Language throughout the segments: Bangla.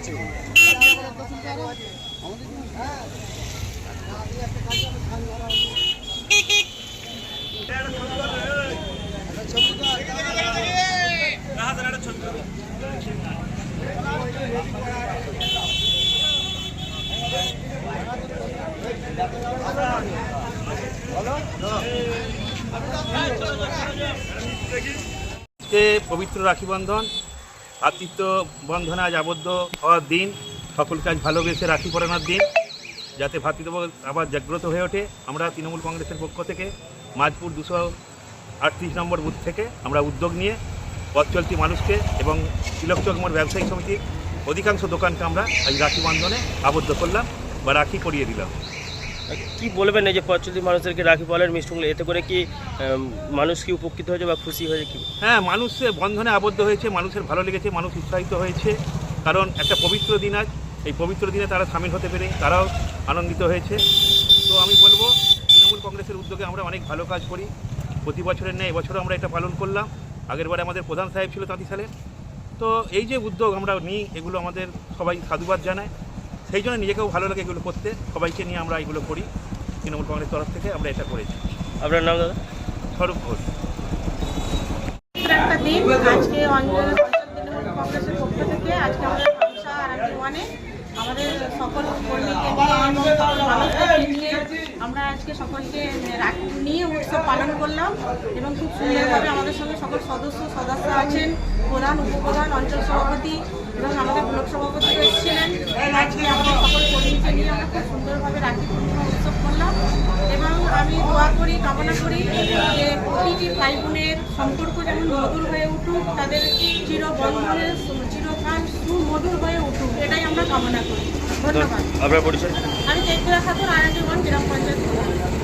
আছে। আজকে পবিত্র রাখি বন্ধন। আতিথ্য বন্ধনে আজ আবদ্ধ হওয়ার দিন সকলকে আজ ভালোবেসে রাখি পরানোর দিন, যাতে ভ্রাতৃত্ব আবার জাগ্রত হয়ে ওঠে। আমরা তৃণমূল কংগ্রেসের পক্ষ থেকে মাঝপুর দুশো আটত্রিশ নম্বর বুথ থেকে আমরা উদ্যোগ নিয়ে পথ চলতি মানুষকে এবং তিলকচক মোড় ব্যবসায়িক সমিতির অধিকাংশ দোকানকে আমরা আজ রাখি বন্ধনে আবদ্ধ করলাম বা রাখি পরিয়ে দিলাম। কি বলবেন এই যে পথচলতি মানুষদেরকে রাখি পলের মিষ্টুগুলো এতে করে কি মানুষ কি উপকৃত হয়েছে বা খুশি হয়েছে কি? হ্যাঁ মানুষের বন্ধনে আবদ্ধ হয়েছে, মানুষের ভালো লেগেছে, মানুষ উৎসাহিত হয়েছে। কারণ একটা পবিত্র দিন আজ, এই পবিত্র দিনে তারা সামিল হতে পেরে তারাও আনন্দিত হয়েছে। তো আমি বলব, তৃণমূল কংগ্রেসের উদ্যোগে আমরা অনেক ভালো কাজ করি। প্রতি বছরের নেই এবছরও আমরা এটা পালন করলাম। আগেরবারে আমাদের প্রধান সাহেব ছিল তাঁতি সালে। তো এই যে উদ্যোগ আমরা নিই, এগুলো আমাদের সবাই সাধুবাদ জানায়। সেই জন্য নিজেকেও ভালো লাগে এগুলো করতে। সবাইকে নিয়ে আমরা এগুলো করি। তৃণমূল কংগ্রেস তরফ থেকে আমরা এটা করেছি। আপনার নাম দাদা? স্বরূপ ঘোষ। আজকে কংগ্রেসের পক্ষ থেকে আজকে আমাদের হামসা আর আমাদের সকল কর্মীকে আমরা আজকে সকলকে নিয়ে উৎসব পালন করলাম এবং খুব সুন্দরভাবে আমাদের সঙ্গে সকল সদস্য সদস্য আছেন। প্রধান উপপ্রধান অঞ্চল সভাপতি এবং আমাদের ব্লক সভাপতি এসেছিলেন আজকে আমাদের সকল কর্মীকে নিয়ে আমরা খুব সুন্দরভাবে রাখি পূর্ণিমা উৎসব করলাম। এবং আমি দোয়া করি কামনা করি যে প্রতিটি ভাই বোনের সম্পর্ক যেমন মধুর হয়ে উঠুক তাদের চিরবন্ধনের চিরকাল সুমধুর হয়ে উঠুক এটাই আমরা কামনা করি। ধন্যবাদ। আপনার পরিচয়? আমি চৈত্রা খাতুন আরাজিগঞ্জ গ্রাম পঞ্চায়েত প্রধান।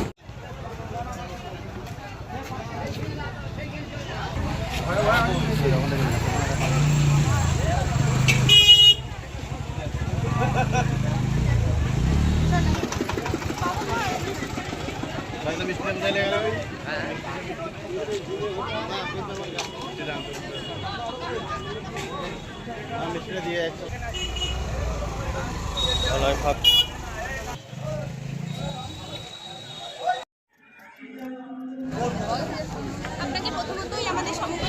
ভালো হয় ভাব আপনাকে প্রথমতই আমাদের সমগ্র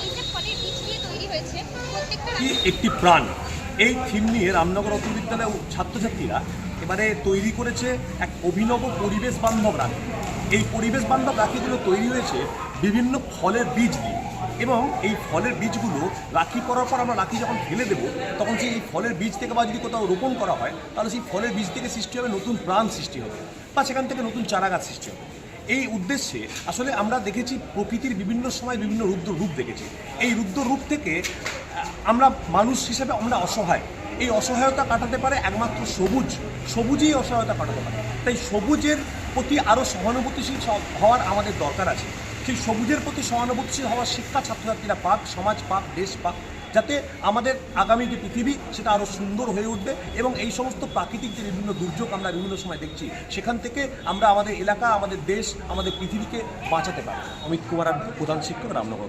এই যে ফলের বীজ দিয়ে তৈরি হয়েছে প্রত্যেকটা কি একটি প্রাণ। এই থিম নিয়ে রামনগর অতি বিদ্যালয়ের ছাত্রছাত্রীরা এবারে তৈরি করেছে এক অভিনব পরিবেশ বান্ধব রাখি। এই পরিবেশ বান্ধব রাখিগুলো তৈরি হয়েছে বিভিন্ন ফলের বীজ দিয়ে এবং এই ফলের বীজগুলো রাখি পরার পর আমরা রাখি যখন ফেলে দেবো তখন সেই এই ফলের বীজ থেকে বা যদি কোথাও রোপণ করা হয় তাহলে সেই ফলের বীজ থেকে সৃষ্টি হবে নতুন প্রাণ সৃষ্টি হবে বা সেখান থেকে নতুন চারা গাছ সৃষ্টি হবে। এই উদ্দেশ্যে আসলে আমরা দেখেছি প্রকৃতির বিভিন্ন সময় বিভিন্ন রুদ্র রূপ দেখেছি। এই রুদ্র রূপ থেকে আমরা মানুষ হিসেবে আমরা অসহায়। এই অসহায়তা কাটাতে পারে একমাত্র সবুজ, সবুজই অসহায়তা কাটাতে পারে। তাই সবুজের প্রতি আরও সহানুভূতিশীল হওয়ার আমাদের দরকার আছে। সেই সবুজের প্রতি সহানুভূতিশীল হওয়ার শিক্ষা ছাত্রছাত্রীরা পাক, সমাজ পাক, দেশ পাক যাতে আমাদের আগামী যে পৃথিবী, সেটা আরও সুন্দর হয়ে উঠবে এবং এই সমস্ত প্রাকৃতিক যে বিভিন্ন দুর্যোগ আমরা বিভিন্ন সময় দেখছি, সেখান থেকে আমরা আমাদের এলাকা, আমাদের দেশ, আমাদের পৃথিবীকে বাঁচাতে পারি অমিত কুমার আমি প্রধান শিক্ষক রামনগর।